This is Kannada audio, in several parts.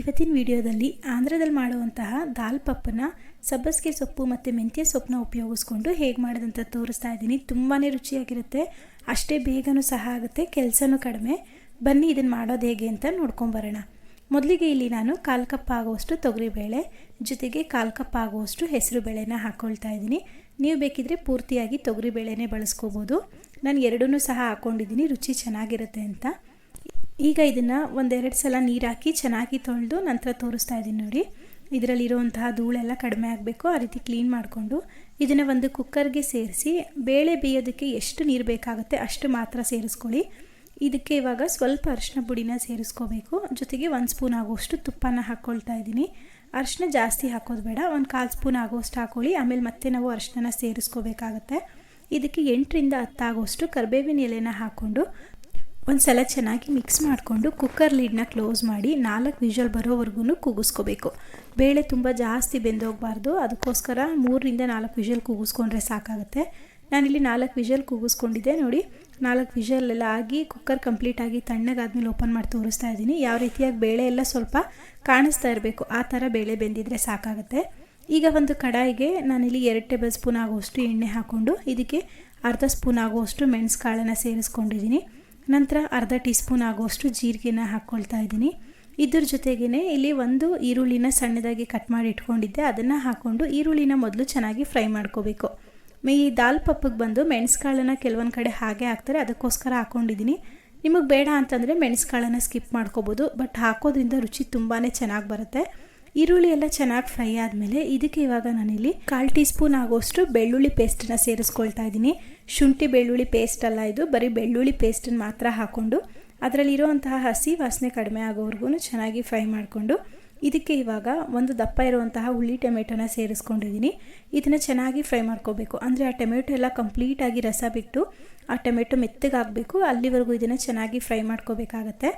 ಇವತ್ತಿನ ವಿಡಿಯೋದಲ್ಲಿ ಆಂಧ್ರದಲ್ಲಿ ಮಾಡುವಂತಹ ದಾಲ್ ಪಪ್ಪನ ಸಬ್ಬಸಿಗೆ ಸೊಪ್ಪು ಮತ್ತು ಮೆಂತ್ಯ ಸೊಪ್ಪನ್ನ ಉಪಯೋಗಿಸ್ಕೊಂಡು ಹೇಗೆ ಮಾಡೋದಂತ ತೋರಿಸ್ತಾ ಇದ್ದೀನಿ. ತುಂಬಾ ರುಚಿಯಾಗಿರುತ್ತೆ. ಅಷ್ಟೇ ಬೇಗನೂ ಸಹ ಆಗುತ್ತೆ, ಕೆಲಸನೂ ಕಡಿಮೆ. ಬನ್ನಿ ಇದನ್ನು ಮಾಡೋದು ಹೇಗೆ ಅಂತ ನೋಡ್ಕೊಂಬರೋಣ. ಮೊದಲಿಗೆ ಇಲ್ಲಿ ನಾನು ಕಾಲು ಕಪ್ ಆಗುವಷ್ಟು ತೊಗರಿಬೇಳೆ, ಜೊತೆಗೆ ಕಾಲು ಕಪ್ ಆಗುವಷ್ಟು ಹೆಸರು ಬೇಳೆನ ಹಾಕ್ಕೊಳ್ತಾ ಇದ್ದೀನಿ. ನೀವು ಬೇಕಿದ್ರೆ ಪೂರ್ತಿಯಾಗಿ ತೊಗರಿಬೇಳೆನೇ ಬಳಸ್ಕೋಬೋದು. ನಾನು ಎರಡನ್ನೂ ಸಹ ಹಾಕ್ಕೊಂಡಿದ್ದೀನಿ ರುಚಿ ಚೆನ್ನಾಗಿರುತ್ತೆ ಅಂತ. ಈಗ ಇದನ್ನು ಒಂದೆರಡು ಸಲ ನೀರು ಹಾಕಿ ಚೆನ್ನಾಗಿ ತೊಳೆದು ನಂತರ ತೋರಿಸ್ತಾ ಇದ್ದೀನಿ ನೋಡಿ. ಇದರಲ್ಲಿರುವಂತಹ ಧೂಳೆಲ್ಲ ಕಡಿಮೆ ಆಗಬೇಕು, ಆ ರೀತಿ ಕ್ಲೀನ್ ಮಾಡಿಕೊಂಡು ಇದನ್ನು ಒಂದು ಕುಕ್ಕರ್ಗೆ ಸೇರಿಸಿ ಬೇಳೆ ಬೇಯೋದಕ್ಕೆ ಎಷ್ಟು ನೀರು ಬೇಕಾಗುತ್ತೆ ಅಷ್ಟು ಮಾತ್ರ ಸೇರಿಸ್ಕೊಳ್ಳಿ. ಇದಕ್ಕೆ ಇವಾಗ ಸ್ವಲ್ಪ ಅರಿಶಿನ ಪುಡಿನ ಸೇರಿಸ್ಕೋಬೇಕು. ಜೊತೆಗೆ ಒಂದು ಸ್ಪೂನ್ ಆಗುವಷ್ಟು ತುಪ್ಪನ ಹಾಕ್ಕೊಳ್ತಾ ಇದ್ದೀನಿ. ಅರಿಶಿನ ಜಾಸ್ತಿ ಹಾಕೋದು ಬೇಡ, ಒಂದು ಕಾಲು ಸ್ಪೂನ್ ಆಗುವಷ್ಟು ಹಾಕೊಳ್ಳಿ, ಆಮೇಲೆ ಮತ್ತೆ ನಾವು ಅರಿಶಿನ ಸೇರಿಸ್ಕೋಬೇಕಾಗತ್ತೆ. ಇದಕ್ಕೆ ಎಂಟರಿಂದ ಹತ್ತಾಗುವಷ್ಟು ಕರ್ಬೇವಿನ ಎಲೆನ ಹಾಕ್ಕೊಂಡು ಒಂದು ಸಲ ಚೆನ್ನಾಗಿ ಮಿಕ್ಸ್ ಮಾಡಿಕೊಂಡು ಕುಕ್ಕರ್ ಲೀಡ್ನ ಕ್ಲೋಸ್ ಮಾಡಿ ನಾಲ್ಕು ವಿಷಲ್ ಬರೋವರೆಗೂ ಕೂಗಿಸ್ಕೋಬೇಕು. ಬೇಳೆ ತುಂಬ ಜಾಸ್ತಿ ಬೆಂದೋಗಬಾರ್ದು ಅದಕ್ಕೋಸ್ಕರ ಮೂರರಿಂದ ನಾಲ್ಕು ವಿಷಲ್ ಕೂಗಿಸ್ಕೊಂಡ್ರೆ ಸಾಕಾಗುತ್ತೆ. ನಾನಿಲ್ಲಿ ನಾಲ್ಕು ವಿಷಲ್ ಕೂಗಿಸ್ಕೊಂಡಿದ್ದೆ, ನೋಡಿ. ನಾಲ್ಕು ವಿಷಲೆಲ್ಲ ಆಗಿ ಕುಕ್ಕರ್ ಕಂಪ್ಲೀಟಾಗಿ ತಣ್ಣಗಾದ್ಮೇಲೆ ಓಪನ್ ಮಾಡಿ ತೋರಿಸ್ತಾ ಇದ್ದೀನಿ. ಯಾವ ರೀತಿಯಾಗಿ ಬೇಳೆ ಎಲ್ಲ ಸ್ವಲ್ಪ ಕಾಣಿಸ್ತಾ ಇರಬೇಕು, ಆ ಥರ ಬೇಳೆ ಬೆಂದಿದ್ರೆ ಸಾಕಾಗುತ್ತೆ. ಈಗ ಒಂದು ಕಡಾಯಿಗೆ ನಾನಿಲ್ಲಿ ಎರಡು ಟೇಬಲ್ ಸ್ಪೂನ್ ಆಗುವಷ್ಟು ಎಣ್ಣೆ ಹಾಕ್ಕೊಂಡು ಇದಕ್ಕೆ ಅರ್ಧ ಸ್ಪೂನ್ ಆಗುವಷ್ಟು ಮೆಣಸು ಕಾಳನ್ನು ಸೇರಿಸ್ಕೊಂಡಿದ್ದೀನಿ. ನಂತರ ಅರ್ಧ ಟೀ ಸ್ಪೂನ್ ಆಗುವಷ್ಟು ಜೀರಿಗೆನ ಹಾಕ್ಕೊಳ್ತಾ ಇದ್ದೀನಿ. ಇದ್ರ ಜೊತೆಗೇ ಇಲ್ಲಿ ಒಂದು ಈರುಳ್ಳಿನ ಸಣ್ಣದಾಗಿ ಕಟ್ ಮಾಡಿ ಇಟ್ಕೊಂಡಿದ್ದೆ. ಅದನ್ನು ಹಾಕ್ಕೊಂಡು ಈರುಳ್ಳಿನ ಮೊದಲು ಚೆನ್ನಾಗಿ ಫ್ರೈ ಮಾಡ್ಕೋಬೇಕು. ಈ ದಾಲ್ ಪಪ್ಪಗೆ ಬಂದು ಮೆಣಸುಕಾಳನ್ನು ಕೆಲವೊಂದು ಕಡೆ ಹಾಗೆ ಹಾಕ್ತಾರೆ. ಅದಕ್ಕೋಸ್ಕರ ಹಾಕ್ಕೊಂಡಿದ್ದೀನಿ ನಿಮಗೆ ಬೇಡ ಅಂತಂದರೆ ಮೆಣಸುಕಾಳನ್ನು ಸ್ಕಿಪ್ ಮಾಡ್ಕೋಬೋದು. ಬಟ್ ಹಾಕೋದ್ರಿಂದ ರುಚಿ ತುಂಬಾ ಚೆನ್ನಾಗಿ ಬರುತ್ತೆ. ಈರುಳ್ಳಿ ಎಲ್ಲ ಚೆನ್ನಾಗಿ ಫ್ರೈ ಆದಮೇಲೆ ಇದಕ್ಕೆ ಇವಾಗ ನಾನಿಲ್ಲಿ ಕಾಲು ಟೀ ಸ್ಪೂನ್ ಆಗೋಷ್ಟು ಬೆಳ್ಳುಳ್ಳಿ ಪೇಸ್ಟನ್ನ ಸೇರಿಸ್ಕೊಳ್ತಾ ಇದ್ದೀನಿ. ಶುಂಠಿ ಬೆಳ್ಳುಳ್ಳಿ ಪೇಸ್ಟ್ ಅಲ್ಲ ಇದು, ಬರೀ ಬೆಳ್ಳುಳ್ಳಿ ಪೇಸ್ಟನ್ನು ಮಾತ್ರ ಹಾಕ್ಕೊಂಡು, ಅದರಲ್ಲಿರುವಂತಹ ಹಸಿ ವಾಸನೆ ಕಡಿಮೆ ಆಗೋವರೆಗೂ ಚೆನ್ನಾಗಿ ಫ್ರೈ ಮಾಡಿಕೊಂಡು, ಇದಕ್ಕೆ ಇವಾಗ ಒಂದು ದಪ್ಪ ಇರುವಂತಹ ಹುಳಿ ಟೊಮೆಟೊನ ಸೇರಿಸ್ಕೊಂಡಿದ್ದೀನಿ. ಇದನ್ನು ಚೆನ್ನಾಗಿ ಫ್ರೈ ಮಾಡ್ಕೋಬೇಕು. ಅಂದರೆ ಆ ಟೊಮೆಟೊ ಎಲ್ಲ ಕಂಪ್ಲೀಟಾಗಿ ರಸ ಬಿಟ್ಟು ಆ ಟೊಮೆಟೊ ಮೆತ್ತಗಾಗಬೇಕು, ಅಲ್ಲಿವರೆಗೂ ಇದನ್ನು ಚೆನ್ನಾಗಿ ಫ್ರೈ ಮಾಡ್ಕೋಬೇಕಾಗತ್ತೆ.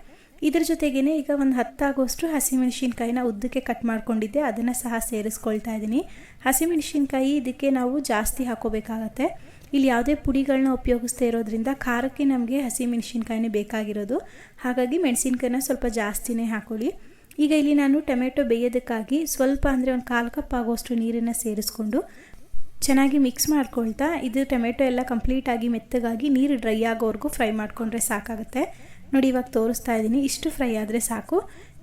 ಇದ್ರ ಜೊತೆಗೇ ಈಗ ಒಂದು ಹತ್ತಾಗೋಷ್ಟು ಹಸಿಮೆಣಸಿನ್ಕಾಯಿನ ಉದ್ದಕ್ಕೆ ಕಟ್ ಮಾಡ್ಕೊಂಡಿದ್ದೆ. ಅದನ್ನು ಸಹ ಸೇರಿಸ್ಕೊಳ್ತಾ ಇದ್ದೀನಿ. ಹಸಿಮೆಣಸಿನ್ಕಾಯಿ ಇದಕ್ಕೆ ನಾವು ಜಾಸ್ತಿ ಹಾಕೋಬೇಕಾಗತ್ತೆ. ಇಲ್ಲಿ ಯಾವುದೇ ಪುಡಿಗಳನ್ನ ಉಪಯೋಗಿಸ್ತಾ ಇರೋದ್ರಿಂದ ಖಾರಕ್ಕೆ ನಮಗೆ ಹಸಿಮೆಣಸಿನ್ಕಾಯಿನೇ ಬೇಕಾಗಿರೋದು. ಹಾಗಾಗಿ ಮೆಣಸಿನ್ಕಾಯಿನ ಸ್ವಲ್ಪ ಜಾಸ್ತಿನೇ ಹಾಕೊಳ್ಳಿ. ಈಗ ಇಲ್ಲಿ ನಾನು ಟೊಮೆಟೊ ಬೇಯೋದಕ್ಕಾಗಿ ಸ್ವಲ್ಪ ಅಂದರೆ ಒಂದು ಕಾಲು ಕಪ್ ಆಗೋಷ್ಟು ನೀರನ್ನು ಸೇರಿಸ್ಕೊಂಡು ಚೆನ್ನಾಗಿ ಮಿಕ್ಸ್ ಮಾಡ್ಕೊಳ್ತಾ ಇದು ಟೊಮೆಟೊ ಎಲ್ಲ ಕಂಪ್ಲೀಟಾಗಿ ಮೆತ್ತಗಾಗಿ ನೀರು ಡ್ರೈ ಆಗೋವರೆಗೂ ಫ್ರೈ ಮಾಡಿಕೊಂಡ್ರೆ ಸಾಕಾಗುತ್ತೆ. ನೋಡಿ ಇವಾಗ ತೋರಿಸ್ತಾ ಇದ್ದೀನಿ, ಇಷ್ಟು ಫ್ರೈ ಆದರೆ ಸಾಕು.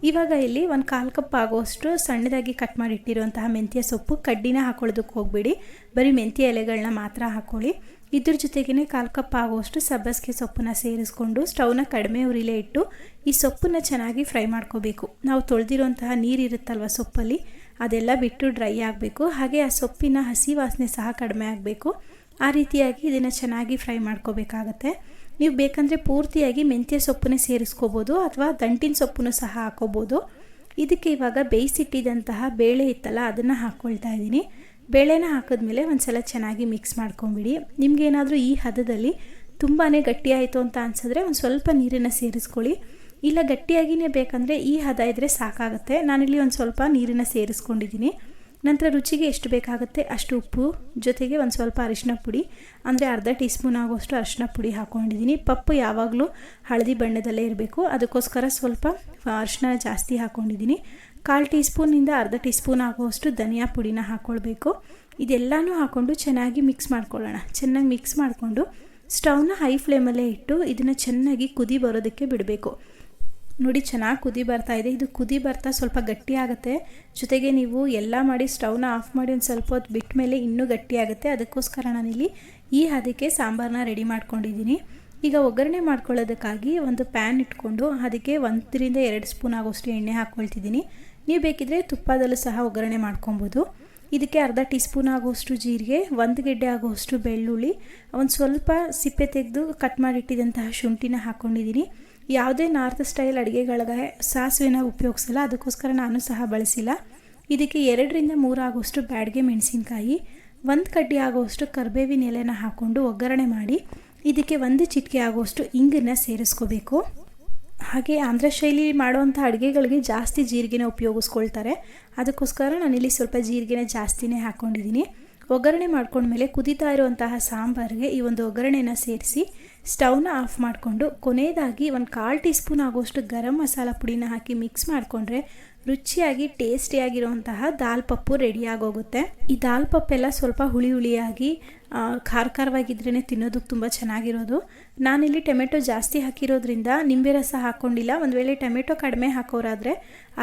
ಇವಾಗ ಇಲ್ಲಿ ಒಂದು ಕಾಲು ಕಪ್ ಆಗೋಷ್ಟು ಸಣ್ಣದಾಗಿ ಕಟ್ ಮಾಡಿಟ್ಟಿರುವಂತಹ ಮೆಂತ್ಯ ಸೊಪ್ಪು ಕಡ್ಡಿನ ಹಾಕೊಳ್ಳೋದಕ್ಕೆ ಹೋಗಬೇಡಿ. ಬರೀ ಮೆಂತ್ಯ ಎಲೆಗಳನ್ನ ಮಾತ್ರ ಹಾಕ್ಕೊಳ್ಳಿ ಇದ್ರ ಜೊತೆಗೇ ಕಾಲು ಕಪ್ ಆಗೋಷ್ಟು ಸಬ್ಬಸಿಗೆ ಸೊಪ್ಪನ್ನ ಸೇರಿಸ್ಕೊಂಡು ಸ್ಟವ್ನ ಕಡಿಮೆ ಉರಿಲೇ ಇಟ್ಟು ಈ ಸೊಪ್ಪನ್ನ ಚೆನ್ನಾಗಿ ಫ್ರೈ ಮಾಡ್ಕೋಬೇಕು. ನಾವು ತೊಳೆದಿರುವಂತಹ ನೀರಿರುತ್ತಲ್ವ ಸೊಪ್ಪಲ್ಲಿ ಅದೆಲ್ಲ ಬಿಟ್ಟು ಡ್ರೈ ಆಗಬೇಕು. ಹಾಗೆ ಆ ಸೊಪ್ಪಿನ ಹಸಿ ವಾಸನೆ ಸಹ ಕಡಿಮೆ ಆಗಬೇಕು. ಆ ರೀತಿಯಾಗಿ ಇದನ್ನು ಚೆನ್ನಾಗಿ ಫ್ರೈ ಮಾಡ್ಕೋಬೇಕಾಗತ್ತೆ. ನೀವು ಬೇಕಂದರೆ ಪೂರ್ತಿಯಾಗಿ ಮೆಂತ್ಯ ಸೊಪ್ಪನ್ನೇ ಸೇರಿಸ್ಕೋಬೋದು ಅಥವಾ ದಂಟಿನ ಸೊಪ್ಪನ್ನು ಸಹ ಹಾಕೋಬೋದು. ಇದಕ್ಕೆ ಇವಾಗ ಬೇಯಿಸಿಟ್ಟಿದಂತಹ ಬೇಳೆ ಇತ್ತಲ್ಲ, ಅದನ್ನು ಹಾಕ್ಕೊಳ್ತಾ ಇದ್ದೀನಿ. ಬೇಳೆನ ಹಾಕಿದ್ಮೇಲೆ ಒಂದು ಸಲ ಚೆನ್ನಾಗಿ ಮಿಕ್ಸ್ ಮಾಡ್ಕೊಂಬಿಡಿ. ನಿಮಗೇನಾದರೂ ಈ ಹದದಲ್ಲಿ ತುಂಬಾ ಗಟ್ಟಿಯಾಯಿತು ಅಂತ ಅನ್ಸಿದ್ರೆ ಒಂದು ಸ್ವಲ್ಪ ನೀರನ್ನು ಸೇರಿಸ್ಕೊಳ್ಳಿ. ಇಲ್ಲ ಗಟ್ಟಿಯಾಗಿಯೇ ಬೇಕಂದರೆ ಈ ಹದ ಇದ್ದರೆ ಸಾಕಾಗುತ್ತೆ. ನಾನಿಲ್ಲಿ ಒಂದು ಸ್ವಲ್ಪ ನೀರನ್ನು ಸೇರಿಸ್ಕೊಂಡಿದ್ದೀನಿ. ನಂತರ ರುಚಿಗೆ ಎಷ್ಟು ಬೇಕಾಗುತ್ತೆ? ಅಷ್ಟು ಉಪ್ಪು, ಜೊತೆಗೆ ಒಂದು ಸ್ವಲ್ಪ ಅರಿಶಿನ ಪುಡಿ, ಅಂದರೆ ಅರ್ಧ ಟೀ ಸ್ಪೂನ್ ಆಗುವಷ್ಟು ಅರಿಶಿನ ಪುಡಿ ಹಾಕ್ಕೊಂಡಿದ್ದೀನಿ ಪಪ್ಪು ಯಾವಾಗಲೂ ಹಳದಿ ಬಣ್ಣದಲ್ಲೇ ಇರಬೇಕು. ಅದಕ್ಕೋಸ್ಕರ ಸ್ವಲ್ಪ ಅರಿಶಿನ ಜಾಸ್ತಿ ಹಾಕ್ಕೊಂಡಿದ್ದೀನಿ ಕಾಲು ಟೀ ಸ್ಪೂನಿಂದ ಅರ್ಧ ಟೀ ಸ್ಪೂನ್ ಆಗುವಷ್ಟು ಧನಿಯಾ ಪುಡಿನ ಹಾಕ್ಕೊಳ್ಬೇಕು ಇದೆಲ್ಲನೂ ಹಾಕ್ಕೊಂಡು ಚೆನ್ನಾಗಿ ಮಿಕ್ಸ್ ಮಾಡ್ಕೊಳ್ಳೋಣ. ಚೆನ್ನಾಗಿ ಮಿಕ್ಸ್ ಮಾಡಿಕೊಂಡು ಸ್ಟವ್ನ ಹೈ ಫ್ಲೇಮಲ್ಲೇ ಇಟ್ಟು ಇದನ್ನು ಚೆನ್ನಾಗಿ ಕುದಿ ಬರೋದಕ್ಕೆ ಬಿಡಬೇಕು. ನೋಡಿ, ಚೆನ್ನಾಗಿ ಕುದಿ ಬರ್ತಾ ಇದೆ. ಇದು ಕುದಿ ಬರ್ತಾ ಸ್ವಲ್ಪ ಗಟ್ಟಿ ಆಗುತ್ತೆ. ಜೊತೆಗೆ ನೀವು ಎಲ್ಲ ಮಾಡಿ ಸ್ಟವ್ನ ಆಫ್ ಮಾಡಿ ಒಂದು ಸ್ವಲ್ಪ ಹೊತ್ತು ಬಿಟ್ಟ ಮೇಲೆ ಇನ್ನೂ ಗಟ್ಟಿ ಆಗುತ್ತೆ. ಅದಕ್ಕೋಸ್ಕರ ನಾನಿಲ್ಲಿ ಈ ಹದಕ್ಕೆ ಸಾಂಬಾರನ್ನ ರೆಡಿ ಮಾಡ್ಕೊಂಡಿದ್ದೀನಿ. ಈಗ ಒಗ್ಗರಣೆ ಮಾಡ್ಕೊಳ್ಳೋದಕ್ಕಾಗಿ ಒಂದು ಪ್ಯಾನ್ ಇಟ್ಕೊಂಡು ಅದಕ್ಕೆ ಒಂದರಿಂದ ಎರಡು ಸ್ಪೂನ್ ಆಗೋಷ್ಟು ಎಣ್ಣೆ ಹಾಕ್ಕೊಳ್ತಿದ್ದೀನಿ ನೀವು ಬೇಕಿದ್ರೆ ತುಪ್ಪದಲ್ಲೂ ಸಹ ಒಗ್ಗರಣೆ ಮಾಡ್ಕೊಬೋದು. ಇದಕ್ಕೆ ಅರ್ಧ ಟೀ ಸ್ಪೂನ್ ಆಗೋಷ್ಟು ಜೀರಿಗೆ, ಒಂದು ಗೆಡ್ಡೆ ಆಗೋಷ್ಟು ಬೆಳ್ಳುಳ್ಳಿ, ಒಂದು ಸ್ವಲ್ಪ ಸಿಪ್ಪೆ ತೆಗೆದು ಕಟ್ ಮಾಡಿಟ್ಟಿದ್ದಂತಹ ಶುಂಠಿನ ಹಾಕ್ಕೊಂಡಿದ್ದೀನಿ ಯಾವುದೇ ನಾರ್ತ್ ಸ್ಟೈಲ್ ಅಡುಗೆಗಳಿಗೆ ಸಾಸಿವೆನ ಉಪಯೋಗಿಸಲ್ಲ, ಅದಕ್ಕೋಸ್ಕರ ನಾನು ಸಹ ಬಳಸಿಲ್ಲ. ಇದಕ್ಕೆ ಎರಡರಿಂದ ಮೂರು ಆಗುವಷ್ಟು ಬ್ಯಾಡ್ಗೆ ಮೆಣಸಿನ್ಕಾಯಿ, ಒಂದು ಕಡ್ಡಿ ಆಗುವಷ್ಟು ಕರ್ಬೇವಿನ ಎಲೆನ ಹಾಕ್ಕೊಂಡು ಒಗ್ಗರಣೆ ಮಾಡಿ, ಇದಕ್ಕೆ ಒಂದು ಚಿಟಿಕೆ ಆಗುವಷ್ಟು ಇಂಗನ್ನು ಸೇರಿಸ್ಕೋಬೇಕು. ಹಾಗೆ ಆಂಧ್ರ ಶೈಲಿ ಮಾಡುವಂಥ ಅಡುಗೆಗಳಿಗೆ ಜಾಸ್ತಿ ಜೀರಿಗೆನ ಉಪಯೋಗಿಸ್ಕೊಳ್ತಾರೆ. ಅದಕ್ಕೋಸ್ಕರ ನಾನಿಲ್ಲಿ ಸ್ವಲ್ಪ ಜೀರಿಗೆನ ಜಾಸ್ತಿನೇ ಹಾಕ್ಕೊಂಡಿದ್ದೀನಿ ಒಗ್ಗರಣೆ ಮಾಡ್ಕೊಂಡ್ಮೇಲೆ ಕುದಿತಾ ಇರುವಂತಹ ಸಾಂಬಾರಿಗೆ ಈ ಒಂದು ಒಗ್ಗರಣೆನ ಸೇರಿಸಿ ಸ್ಟವ್ನ ಆಫ್ ಮಾಡಿಕೊಂಡು ಕೊನೆಯದಾಗಿ ಒಂದು ಕಾಲು ಟೀ ಸ್ಪೂನ್ ಆಗುವಷ್ಟು ಗರಂ ಮಸಾಲ ಪುಡಿನ ಹಾಕಿ ಮಿಕ್ಸ್ ಮಾಡಿಕೊಂಡ್ರೆ ರುಚಿಯಾಗಿ, ಟೇಸ್ಟಿಯಾಗಿರುವಂತಹ ದಾಲ್ ಪಪ್ಪು ರೆಡಿಯಾಗೋಗುತ್ತೆ ಈ ದಾಲ್ ಪಪ್ಪೆಲ್ಲ ಸ್ವಲ್ಪ ಹುಳಿ ಹುಳಿಯಾಗಿ ಖಾರ ಖಾರವಾಗಿದ್ರೇ ತಿನ್ನೋದಕ್ಕೆ ತುಂಬ ಚೆನ್ನಾಗಿರೋದು. ನಾನಿಲ್ಲಿ ಟೊಮೆಟೊ ಜಾಸ್ತಿ ಹಾಕಿರೋದ್ರಿಂದ ನಿಂಬೆ ರಸ ಹಾಕ್ಕೊಂಡಿಲ್ಲ ಒಂದು ವೇಳೆ ಟೊಮೆಟೊ ಕಡಿಮೆ ಹಾಕೋರಾದರೆ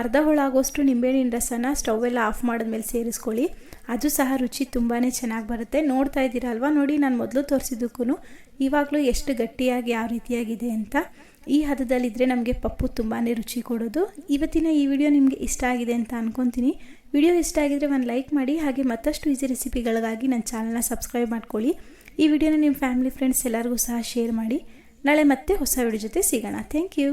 ಅರ್ಧ ಹೋಳಾಗೋಷ್ಟು ನಿಂಬೆಹಣ್ಣಿನ ರಸನ ಸ್ಟವ್ ಎಲ್ಲ ಆಫ್ ಮಾಡಿದ್ಮೇಲೆ ಸೇರಿಸ್ಕೊಳ್ಳಿ. ಅದು ಸಹ ರುಚಿ ತುಂಬಾ ಚೆನ್ನಾಗಿ ಬರುತ್ತೆ. ನೋಡ್ತಾ ಇದ್ದೀರಲ್ವ? ನೋಡಿ, ನಾನು ಮೊದಲು ತೋರಿಸಿದ್ದಕ್ಕೂ ಇವಾಗಲೂ ಎಷ್ಟು ಗಟ್ಟಿಯಾಗಿ ಯಾವ ರೀತಿಯಾಗಿದೆ ಅಂತ ಈ ಹದದಲ್ಲಿದ್ದರೆ ನಮಗೆ ಪಪ್ಪು ತುಂಬಾ ರುಚಿ ಕೊಡೋದು. ಇವತ್ತಿನ ಈ ವಿಡಿಯೋ ನಿಮಗೆ ಇಷ್ಟ ಆಗಿದೆ ಅಂತ ಅನ್ಕೊಂತೀನಿ. ವಿಡಿಯೋ ಇಷ್ಟ ಆಗಿದ್ರೆ ಒಂದು ಲೈಕ್ ಮಾಡಿ, ಹಾಗೆ ಮತ್ತಷ್ಟು ಈಸಿ ರೆಸಿಪಿಗಳಿಗಾಗಿ ನನ್ನ ಚಾನಲ್ನ ಸಬ್ಸ್ಕ್ರೈಬ್ ಮಾಡ್ಕೊಳ್ಳಿ. ಈ ವಿಡಿಯೋನ ನಿಮ್ಮ ಫ್ಯಾಮಿಲಿ, ಫ್ರೆಂಡ್ಸ್ ಎಲ್ಲರಿಗೂ ಸಹ ಶೇರ್ ಮಾಡಿ. ನಾಳೆ ಮತ್ತೆ ಹೊಸ ವಿಡಿಯೋ ಜೊತೆ ಸಿಗೋಣ. Thank you.